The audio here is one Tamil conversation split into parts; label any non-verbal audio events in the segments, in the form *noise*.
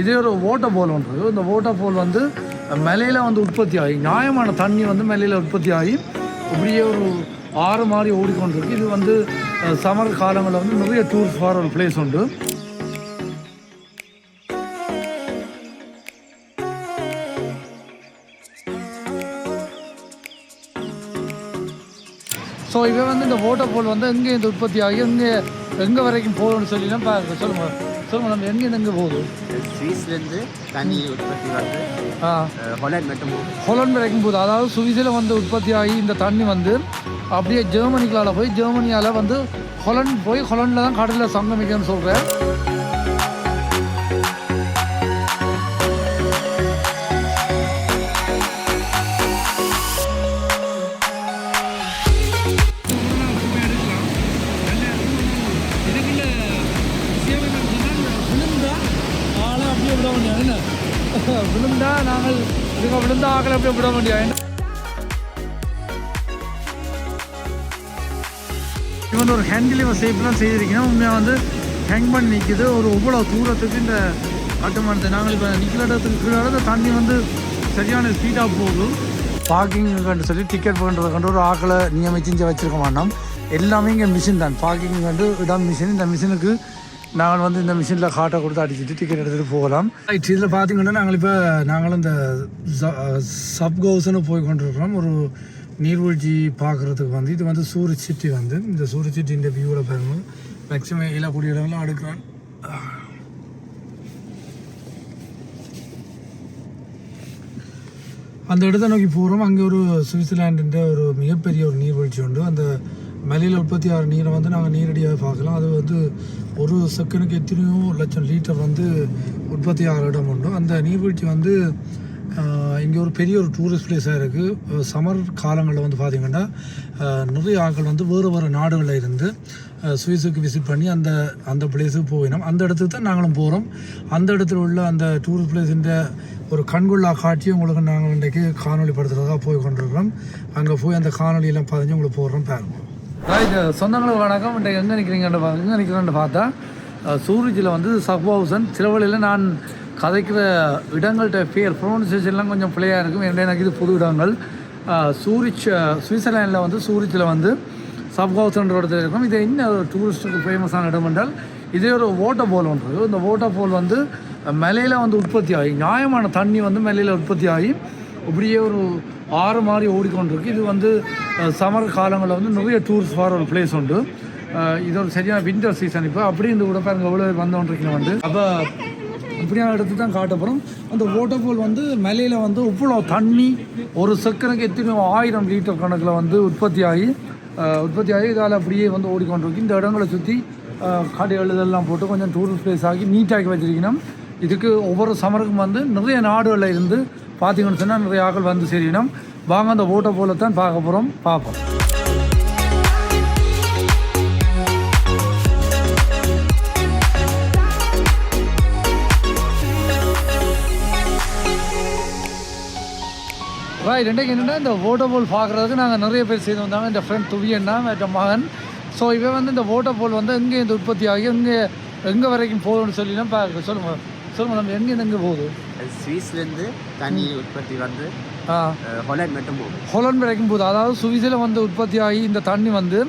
இதே ஒரு ஓட்டர் ஃபால் ஒன்று இந்த ஓட்டர் ஃபால் வந்து மலையில் வந்து உற்பத்தி ஆகி நியாயமான தண்ணி வந்து மலையில் உற்பத்தி ஆகி அப்படியே ஒரு ஆறு மாதிரி ஓடிக்கொண்டிருக்கு. இது வந்து சமர் காலங்களில் வந்து நிறைய டூர் ஃபார் ஒரு பிளேஸ் உண்டு. ஸோ இவன் வந்து இந்த வாட்டர் ஃபால் வந்து எங்கே இந்த உற்பத்தி ஆகி எங்கே எங்கே வரைக்கும் போகும்னு சொல்லினா பாருங்க. சொல்லுங்க சொல்லுங்க நம்ம எங்கேருந்து எங்கே போகுது? ஸ்வீஸ்லேருந்து தண்ணி உற்பத்தி வந்து ஹொலண்ட் மட்டும் ஹொலண்ட் வரைக்கும் போகுது. அதாவது சுவிஸில் வந்து உற்பத்தி ஆகி இந்த தண்ணி வந்து அப்படியே ஜெர்மனிக்குள்ளால போய் ஜெர்மனியால் வந்து ஹொலண்ட் போய் ஹொலண்டில் தான் கடலில் சங்கமிக்கணும்னு சொல்கிறேன் மக்களை எப்படி அப்படியே விட முடியாது இவன் ஒரு ஹேண்டில் இவன் சேஃப்லாம் செய்திருக்கீங்கன்னா உண்மையாக வந்து ஹேங் பண்ணி நிற்குது ஒரு இவ்வளோ தூரத்துக்கு இந்த கட்டுமானத்தை நாங்கள் இப்போ நிற்கிற இடத்துக்கு கீழே தண்ணி வந்து சரியான ஸ்பீடாக போகுது. பார்க்கிங் சொல்லி டிக்கெட் பண்ணுறதை கண்டு ஒரு ஆக்களை நியமிச்சு வச்சுருக்க மாட்டோம். எல்லாமே இங்கே மிஷின் தான். பார்க்கிங் கண்டு இடம் மிஷின் இந்த மிஷினுக்கு நாங்கள் வந்து இந்த மிஷினில் காட்டை கொடுத்து அடிச்சுட்டு டிக்கெட் எடுத்துகிட்டு போகலாம். ரைட் இதில் பார்த்தீங்கன்னா நாங்கள் இப்போ நாங்களும் இந்த சப்கவுஸ்னு போய் கொண்டிருக்கிறோம். ஒரு நீர்வீழ்ச்சி பார்க்குறதுக்கு வந்து. இது வந்து சூரிய சிட்டி வந்து. இந்த சூரிய சிட்டி இந்த வியூவில் பாருங்கள் மேக்ஸிமம் இலக்கூடிய இடம்லாம் எடுக்கிறேன் அந்த இடத்த நோக்கி போகிறோம் அங்கே ஒரு சுவிட்சர்லாண்டுன்ற ஒரு மிகப்பெரிய ஒரு நீர்வீழ்ச்சி உண்டு. அந்த மலையில் உற்பத்தி ஆகிற நீரை வந்து நாங்கள் நேரடியாக பார்க்கலாம். அது வந்து ஒரு செகண்டுக்கு எத்தனையோ லட்சம் லிட்டர் வந்து உற்பத்தி ஆகிற இடம் உண்டு. அந்த நீர்வீழ்ச்சி வந்து இங்கே ஒரு பெரிய ஒரு டூரிஸ்ட் பிளேஸாக இருக்குது சமர் காலங்களில் வந்து பார்த்திங்கன்னா நிறைய ஆட்கள் வந்து வேறு வேறு நாடுகளில் இருந்து சுவிஸுக்கு விசிட் பண்ணி அந்த அந்த பிளேஸுக்கு போயினோம். அந்த இடத்துக்கு தான் நாங்களும் போகிறோம் அந்த இடத்துல உள்ள அந்த டூரிஸ்ட் பிளேஸின் ஒரு கண்கொள்ளா காட்சி உங்களுக்கு நாங்கள் இன்றைக்கு காணொளி படுத்துகிறதா போய் கொண்டிருக்கிறோம். அங்கே போய் அந்த காணொலியெல்லாம் பதிஞ்சு உங்களுக்கு போடுறோம் பாருங்கள் Uh, சொந்தங்களுக்கு வணக்கம். இன்றைக்கு எங்கே நிற்கிறீங்கன்னு எங்கே நிற்கிறேன்னு பார்த்தா uh, சூரிஜில் வந்து சப்ஹவுசன் சில வழியில் நான் கதைக்கிற இடங்கள்கிட்ட பேர் ப்ரொனன்சியேஷன்லாம் கொஞ்சம் பிள்ளையாக இருக்கும். என்னுடைய எனக்கு இது புது இடங்கள். Uh, சூரிச் சுவிட்சர்லாண்டில் வந்து சூரிச்சில் வந்து சப்ஹவுசன்ற இடத்துல இருக்கும். இது இன்னும் ஒரு டூரிஸ்ட்டுக்கு ஃபேமஸான இடம் என்றால் இதே ஒரு ஓட்டர் போல் ஒன்று இந்த ஓட்டர் போல் வந்து மலையில் வந்து உற்பத்தி ஆகி நியாயமான தண்ணி வந்து மலையில் உற்பத்தி ஆகி இப்படியே ஒரு ஆறு மாதிரி ஓடிக்கொண்டிருக்கு. இது வந்து சம்மர் காலங்களில் வந்து நிறைய டூரிஸ்ட் ஃபார் ஒரு பிளேஸ் உண்டு. இது ஒரு சரியான வின்டர் சீசன் இப்போ. அப்படி இந்த கூட பாருங்க எவ்வளோ வந்தோன்றிருக்கீங்க வந்து? அப்போ இப்படியான இடத்துக்கு தான் காட்டப்படும் அந்த வாட்டர் ஃபால் வந்து மலையில் வந்து இவ்வளோ தண்ணி ஒரு செகண்டுக்கு எத்தனையோ ஆயிரம் லிட்டர் கணக்கில் வந்து உற்பத்தி ஆகி உற்பத்தி ஆகி இதால் அப்படியே வந்து ஓடிக்கொண்டிருக்கு. இந்த இடங்களை சுற்றி காட்டு இதெல்லாம் போட்டு கொஞ்சம் டூரிஸ்ட் பிளேஸ் ஆகி நீட்டாக்கி வச்சிருக்கணும். இதுக்கு ஒவ்வொரு சமருக்கும் வந்து நிறைய நாடுகளில் இருந்து பார்த்தீங்கன்னு சொன்னால் நிறைய ஆட்கள் வந்து சேரணும் வாங்க அந்த ஓட்டை போல தான் பார்க்க போகிறோம் பார்ப்போம். ரைட் இன்றைக்கு என்னென்னா இந்த ஓட்டோ போல் பார்க்குறதுக்கு நாங்கள் நிறைய பேர் செய்து வந்தாங்க. இந்த ஃப்ரெண்ட் துவியன்னா என் மகன். ஸோ இவன் வந்து இந்த ஓட்டோ போல் வந்து எங்கே இந்த உற்பத்தி ஆகி எங்கே எங்கே வரைக்கும் போகும்னு சொல்லினா பார்க்க சொல்லுங்கள் சொல்லுங்கள் நம்ம எங்கேருந்து எங்கே போகுது? ஸ்வீஸ்லேருந்து தண்ணி உற்பத்தி வந்து ஹொலண்ட் மட்டும் போகும் ஹொலண்ட் வரைக்கும் போகுது அதாவது சுவிஸில் வந்து உற்பத்தி ஆகி இந்த தண்ணி வந்து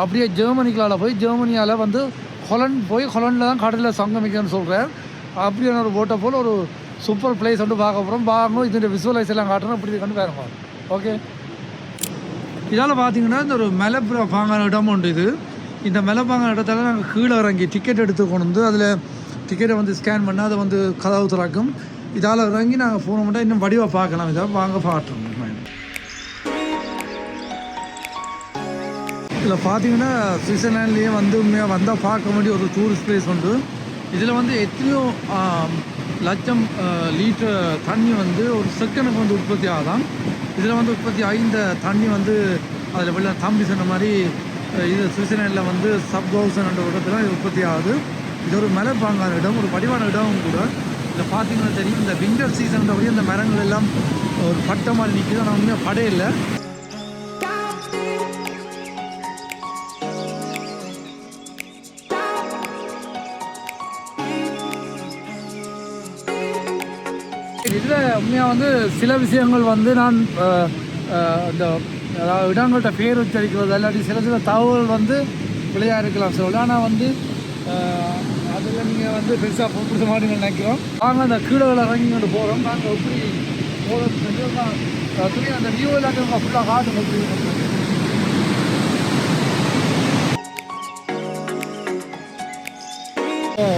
அப்படியே ஜெர்மனிக்குள்ளால போய் ஜெர்மனியால் வந்து ஹொலண்ட் போய் ஹொலண்டில் தான் கடலில் சங்கமிக்கணும்னு சொல்கிறேன் அப்படியான ஒரு போட்டை போல் ஒரு சூப்பர் பிளேஸ் வந்து பார்க்க போகிறோம் பார்க்கணும் இதோட விசுவலைஸ் எல்லாம் காட்டுறோம். இப்படி கண்டு வேறு ஓகே இதால் பார்த்தீங்கன்னா இந்த ஒரு மலை பாங்கான இடம் உண்டு இது. இந்த மலை பாங்கான இடத்துல நாங்கள் கீழே இறங்கி டிக்கெட் எடுத்து கொண்டு வந்து அதில் டிக்கெட்டை வந்து ஸ்கேன் பண்ணால் அதை வந்து கதவு திறக்கும். இதால் இறங்கி நாங்கள் போன மட்டும் இன்னும் வடிவாக பார்க்கலாம். இதாக வாங்க பாட்டுறோம் இதில் பார்த்தீங்கன்னா சுவிட்சர்லாண்ட்லேயே வந்து உண்மையாக வந்தால் பார்க்க வேண்டிய ஒரு டூரிஸ்ட் பிளேஸ் உண்டு. இதில் வந்து எத்தனையோ லட்சம் லிட்டர் தண்ணி வந்து ஒரு செகண்டுக்கு வந்து உற்பத்தி ஆகுதான் இதில் வந்து உற்பத்தி ஆகி இந்த தண்ணி வந்து அதில் வெளில தம்பி சொன்ன மாதிரி இது சுவிட்சர்லாண்டில் வந்து சப் தௌசண்ட் என்ற இடத்துல இது உற்பத்தி ஆகுது. இது ஒரு மலை பாங்கான இடம் ஒரு வடிவான இடமும் கூட. இதில் பார்த்தீங்கன்னா தெரியும் இந்த விண்டர் சீசன்றபடி இந்த மரங்கள் எல்லாம் ஒரு பட்டை மாதிரி நிற்கிது ஆனால் உண்மையாக படையில்லை இதில் உண்மையாக வந்து சில விஷயங்கள் வந்து நான் இந்த அதாவது இடங்கள்கிட்ட பேர் உச்சரிக்கிறது இல்லாட்டி சில சில தகவல் வந்து பிள்ளையாக இருக்கலாம் சொல்லலாம் ஆனால் வந்து அதெல்லாம் நீங்கள் வந்து பெருசாக பொருட்படுத்த மாட்டீங்கன்னு நினைக்கிறோம். நாங்கள் அந்த கீழே இறங்கி கொண்டு போகிறோம் நாங்கள் எப்படி போகிறது துணி அந்த வியூ எல்லாத்தையும் ஃபுல்லாக காட்டு எப்படி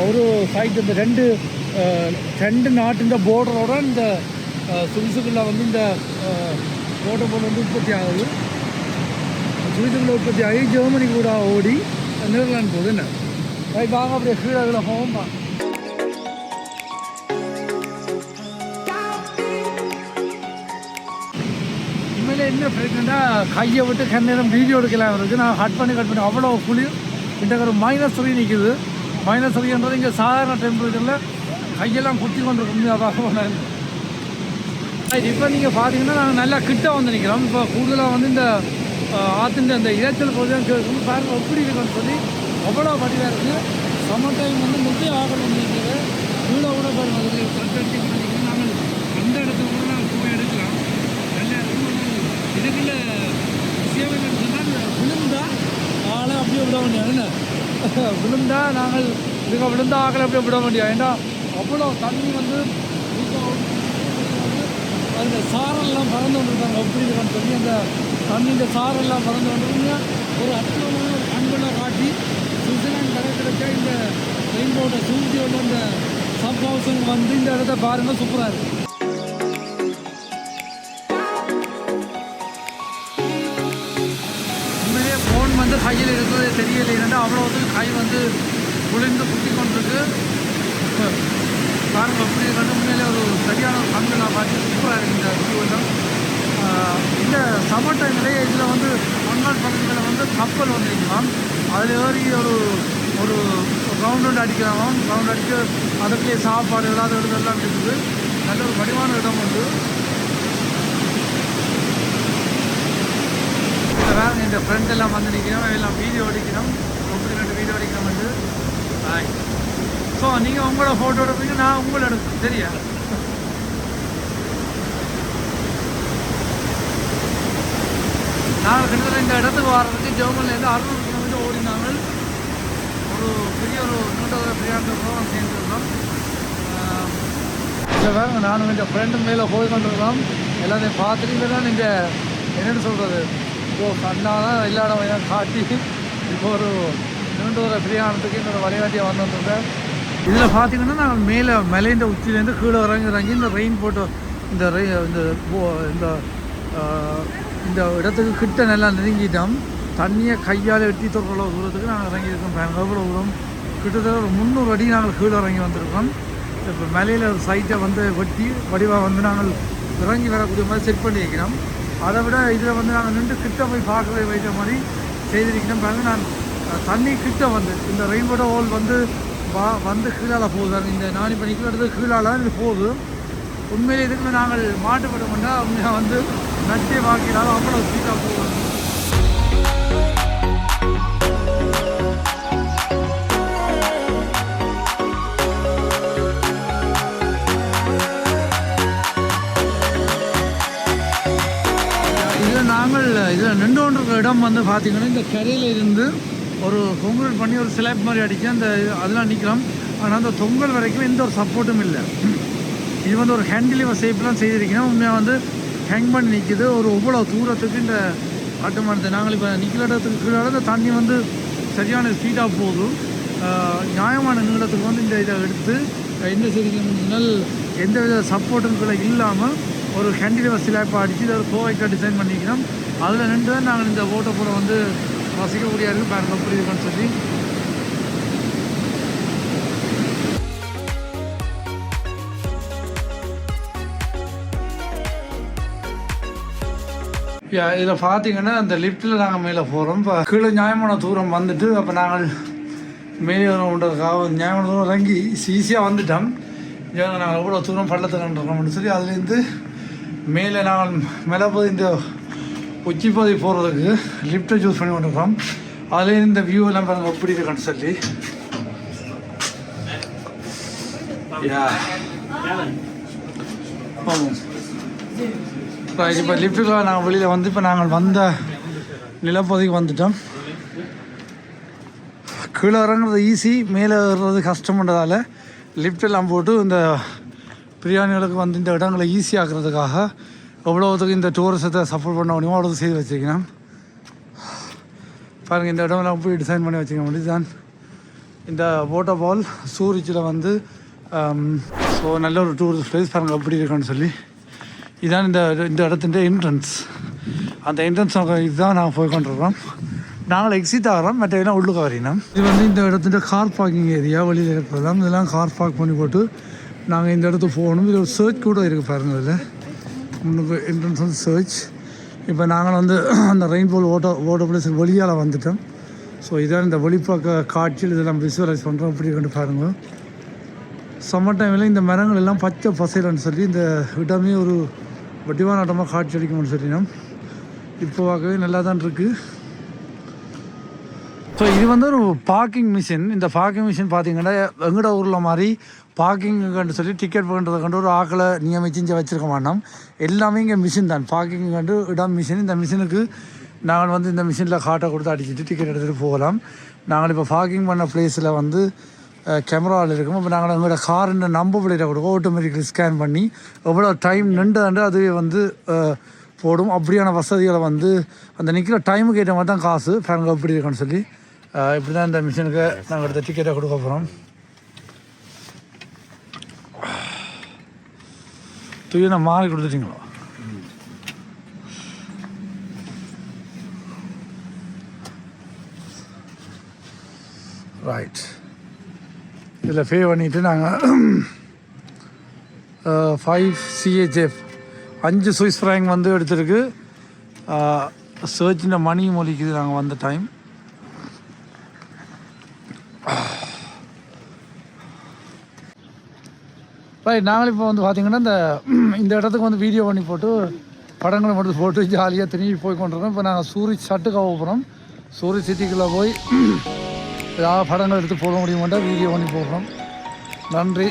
ஒரு சைட் இந்த ரெண்டு ரெண்டு நாட்டின் போர்டரோட இந்த சுவிசுக்குள்ளே வந்து இந்த போர்டர் போர்டு வந்து உற்பத்தி ஆகுது. சுவிசுக்குள்ளே உற்பத்தி ஆகி ஜெர்மனி கூட ஓடி நெதர்லாந்து போகுது என்ன? ரைட் வாங்க அப்படியே கீழே அதில் போவோம் உண்மையிலே என்ன பிரச்சனைனா கையை விட்டு கண்ணேரம் வீடியோ எடுக்கலாம். இருக்குது நான் கட் பண்ணி கட் பண்ணி அவ்வளோ குளிர் இந்த ஒரு மைனஸ் த்ரீ நிற்குது மைனஸ் த்ரீன்றது இங்கே சாதாரண டெம்பரேச்சரில் கையெல்லாம் குத்தி கொண்டு இருக்கும் அதாக இப்போ நீங்கள் பார்த்தீங்கன்னா நாங்கள் நல்லா கிட்ட வந்து நிற்கிறோம் இப்போ கூடுதலாக வந்து இந்த ஆற்றுன்ற அந்த இறைச்சல் பகுதியாக கேட்கும். பாருங்க எப்படி இருக்குன்னு சொல்லி அவ்வளோ வடிவாக இருக்குது சம்மர் டைம் வந்து முக்கிய ஆகணும் நிற்கிறது கீழே கூட பாருங்க அதில் கட்டடிச்சு பண்ணிக்கிறோம் நாங்கள் அந்த இடத்துல கூட நாங்கள் போய் எடுக்கலாம். நல்லா இருக்கும்? இதுக்குள்ள விஷயம் சொன்னால் விழுந்தா? ஆளை அப்படியே விட வேண்டிய என்ன விழுந்தா நாங்கள் இதுக்கு விழுந்தா ஆகலை அப்படியே விட வேண்டியது. ஏன்னா அவ்வளோ தண்ணி வந்து அந்த சாரெல்லாம் பறந்து கொண்டிருக்காங்க எப்படி இருக்கான்னு சொல்லி அந்த தண்ணிஇந்த சாரெல்லாம் பறந்து கொண்டிருக்கீங்க ஒரு அற்புதமான ஒரு கண்களை காட்டி சுவிட்சர்லாந்து கடை கிடைச்சா இந்த ரெயின்போட்டை சூழ்ச்சி உள்ள இந்த சப் ஹவுஸுங்க வந்து இந்த இடத்த பாருங்கள் சூப்பராக இருக்குது உண்மையிலே ஃபோன் வந்து கையில் இருக்கிறது தெரியல ஏன்னா அவ்வளோ கை வந்து குளிர்ந்து குத்தி கொண்டிருக்கு. பாருங்க அப்படி வந்து உண்மையிலே ஒரு சரியான ஒரு பங்கு நான் பார்த்து சூப்பராக இருக்கு இந்த வியூ இந்த சம்மர் டைம்லேயே இதில் வந்து மங்கால் பகுதிகளில் வந்து கப்பல் வந்துருக்கலாம் அதில் ஏறி ஒரு ஒரு ரவுண்ட் ரவுண்ட் அடிக்கிறாங்க ரவுண்ட் அடிக்க அதுக்குள்ளே சாப்பாடு இல்லாத இடங்கள்லாம் இருக்குது. நல்ல ஒரு வடிவான இடம் உண்டு. வேறு இந்த ஃப்ரெண்ட் எல்லாம் வந்து நிற்கிறோம் எல்லாம் வீடியோ அடிக்கிறோம். அப்படி ரெண்டு வீடியோ அடிக்கிறோம் வந்து. ஹாய் ஸோ நீங்கள் உங்களோட ஃபோட்டோ எடுப்பீங்க நான் உங்களை எடுப்பேன். சரியா? நாங்கள் கிட்டத்தட்ட இந்த இடத்துக்கு வர்றதுக்கு ஜெர்மன்லேருந்து அறுநூறு கிலோமீட்டர் ஓடினாங்க. பெரிய ஒரு நூற்றொரு பிரயாணம் போகிறோம் சேர்ந்துருக்கோம் இல்லை வேறு நானும் இந்த ஃப்ரெண்டு மேலே போய் கொண்டிருக்கோம் எல்லாத்தையும் பார்த்துட்டு தான் நீங்கள் என்னென்னு சொல்கிறது இப்போது கண்ணாதான் எல்லா இடம் காட்டி. இப்போ ஒரு நீண்ட பிரியாணத்துக்கு இந்த என்னோட வழிகாட்டியாக வந்துருக்கேன். இதில் பார்த்தீங்கன்னா நாங்கள் மேலே மலையின் உச்சியிலேருந்து கீழே இறங்கி இறங்கி இந்த ரெயின் போட்டு இந்த ரெய் இந்த போ- இந்த இந்த இடத்துக்கு கிட்ட நல்லா நெருங்கிட்டோம். தண்ணியை கையால் எட்டி தொடுற தூரத்துக்கு நாங்கள் இறங்கியிருக்கோம். பாருங்க எவ்வளோ தூரம் கிட்டத்தட்ட ஒரு முந்நூறு அடி நாங்கள் கீழே இறங்கி வந்திருக்கோம். இப்போ மலையில் ஒரு சைட்டை வந்து வெட்டி வடிவாக வந்து நாங்கள் இறங்கி வரக்கூடிய மாதிரி செட் பண்ணி வைக்கிறோம் அதை விட இதில் வந்து நாங்கள் நின்று கிட்ட போய் பார்க்கவே வைக்கிற மாதிரி செய்திருக்கிறோம். பாருங்க நான் தண்ணி கிட்ட வந்து இந்த ரெயின்போட ஹோல் வந்து வா வந்து கீழால் போகுது. இந்த நானி பணிக்கு அடுத்து கீழால் இது போகுது. உண்மையிலே இதுக்கு நாங்கள் மாட்டுப்பட்டோம்னா அவங்க வந்து நச்சே வாக்கினால் அவ்வளோ சீட்டாக போகும். இதில் இடம் வந்து பார்த்தீங்கன்னா இந்த கரையில் இருந்து ஒரு தொங்கல் பண்ணி ஒரு ஸ்லாப் மாதிரி அடிச்சு அந்த அதெல்லாம் நிற்கிறோம் ஆனால் அந்த தொங்கல் வரைக்கும் எந்த ஒரு சப்போர்ட்டும் இல்லை. இது வந்து ஒரு ஹேண்டிலிவர் ஷேப்லாம் செய்திருக்கீங்கன்னா உண்மையாக வந்து ஹேங் பண்ணி நிற்கிது ஒரு இவ்வளோ தூரத்துக்கு இந்த கட்டுமானத்தை நாங்கள் இப்போ நிற்கிற இடத்துக்கு கீழே இந்த தண்ணி வந்து சரியான ஸ்பீடாக போதும் நியாயமான நீளத்துக்கு வந்து இந்த இதை எடுத்து எந்த செய்திகள் எந்த வித சப்போர்ட்டும் கூட இல்லாமல் ஒரு ஹேண்டிலிவர் ஸ்லாப் அடித்து இதை கோவைக்காக டிசைன் பண்ணிக்கிறோம் அதில் நின்று தான் நாங்கள் இந்த ஓட்டப்புற வந்து ரசிக்கக்கூடிய இருக்கு. பாருங்க புரியுதுன்னு சொல்லி. இதில் பார்த்தீங்கன்னா அந்த லிஃப்ட்டில் நாங்கள் மேலே போகிறோம் இப்போ கீழே நியாயமான தூரம் வந்துட்டு அப்போ நாங்கள் மேலே வரணுன்றதுக்காக நியாயமான தூரம் இறங்கி ஈஸியாக வந்துட்டோம். ஏன்னா நாங்கள் எவ்வளோ தூரம் பள்ளத்துக்கு இருக்கோம்னு சொல்லி அதுலேருந்து மேலே நாங்கள் மேலே போய் இந்த உச்சி போகிறதுக்கு லிஃப்ட்டை சூஸ் பண்ணி கொண்டிருக்கோம் அதுலேருந்து இந்த வியூ எல்லாம் பாருங்கள் எப்படி இருக்குன்னு சொல்லி. யா ஆமாம். இப்போ லிஃப்ட்டுக்காக நாங்கள் வெளியில் வந்து இப்போ நாங்கள் வந்த நிலப்பகுதிக்கு வந்துட்டோம். கீழே இறங்குறது ஈஸி மேலே ஏறுறது கஷ்டம்ன்றதால லிஃப்ட் எல்லாம் போட்டு இந்த பிரியாணிகளுக்கு வந்து இந்த இடங்களை ஈஸியாகிறதுக்காக ஆக்குறதுக்காக எவ்வளோத்துக்கு இந்த டூரிசத்தை சப்போர்ட் பண்ண முடியுமோ அவ்வளோ செய்து வச்சுருக்கேன் பாருங்கள் இந்த இடம்லாம் போய் டிசைன் பண்ணி வச்சுக்க முடியுதுதான் இந்த வாட்டர் ஃபால் சூரிச்சில் வந்து um, ஸோ நல்ல ஒரு டூரிஸ்ட் பிளேஸ் பாருங்கள் எப்படி இருக்குன்னு சொல்லி. இதான் இந்த இந்த இடத்தின் என்ட்ரன்ஸ் அந்த என்ட்ரன்ஸ் இதுதான் நாங்கள் போய் கொண்டிருக்கோம் நாங்கள் எக்ஸிட் ஆகிறோம். மற்ற எல்லாம் உள்ளுக்கு வரையினோம் இது வந்து இந்த இடத்துல கார் பார்க்கிங் ஏரியா வெளியில் இருக்கிறதெல்லாம் இதெல்லாம் கார் பார்க் பண்ணி போட்டு நாங்கள் இந்த இடத்துக்கு போகணும். இது ஒரு சர்ச் கூட இருக்குது பாருங்கள் இதில். முன்னுக்கு என்ட்ரன்ஸ் வந்து சர்ச் இப்போ நாங்கள் வந்து *clears throat* அந்த ரெயின்போல் ஓட்டோ ஓட்டோ பிளேஸ் வெளியால் வந்துட்டோம். ஸோ இதான் இந்த வெளிப்பக்க காட்சியில் இதெல்லாம் விசுவலைஸ் பண்ணுறோம் இப்படி கண்டு பாருங்கள் சம்மர் டைமில் இந்த மரங்கள் எல்லாம் பச்சை பசைலன்னு சொல்லி இந்த இடமே ஒரு வடிவான ஆட்டமாக காட்சி அளிக்கும்னு சொல்லினோம். இப்போ பார்க்கவே நல்லா தான் இருக்குது ஸோ இது வந்து ஒரு பார்க்கிங் மிஷின் இந்த பார்க்கிங் மிஷின் பார்த்தீங்கன்னா எங்கட ஊரில் மாதிரி பார்க்கிங்கு சொல்லி டிக்கெட் பண்ணுறதை கண்டு ஒரு ஆக்களை நியமிச்சு இங்கே வச்சுருக்க மாட்டோம். எல்லாமே இங்கே மிஷின் தான். பார்க்கிங் கண்டு இடம் மிஷின் இந்த மிஷினுக்கு நாங்கள் வந்து இந்த மிஷினில் காட்டை கொடுத்து அடிச்சுட்டு டிக்கெட் எடுத்துகிட்டு போகலாம். நாங்கள் இப்போ பார்க்கிங் பண்ண பிளேஸில் வந்து கேமராவில் இருக்கும். இப்போ நாங்கள் எங்களோட காரின் நம்ப பிளேட்டை கொடுக்கும் ஆட்டோமேட்டிக்கலி ஸ்கேன் பண்ணி எவ்வளோ டைம் நின்று அதுவே வந்து போடும். அப்படியான வசதிகளை வந்து அந்த நிற்கிற டைமுக்கு ஏற்ற மாதிரி தான் காசு. பாருங்க எப்படி இருக்குன்னு சொல்லி. இப்படி தான் இந்த மிஷினுக்கு நாங்கள் எடுத்த டிக்கெட்டை கொடுக்க போகிறோம் தூக்கி நான் மாறி கொடுத்துட்டீங்களா? ரைட் இதில் பே பண்ணிவிட்டு நாங்கள் *clears throat* ஃபைவ் சிஹெச்எஃப் அஞ்சு சுவிஸ் ஃப்ராங்க் வந்து எடுத்திருக்கு. சர்ச்சின மணி மொழிக்குது நாங்கள் வந்த டைம் ரைட் நாங்கள் இப்போ வந்து பார்த்தீங்கன்னா இந்த இந்த இடத்துக்கு வந்து வீடியோ பண்ணி போட்டு படங்களை மட்டும் போட்டு ஜாலியாக திரும்பி போய் கொண்டிருக்கோம். இப்போ நாங்கள் சூரிய சட்டுக்கு போகிறோம் சூரிய சிட்டிக்குள்ளே போய் ஏதாவது படங்கள் எடுத்து போட முடியுமாட்டா வீடியோ பண்ணி போடுறோம். நன்றி.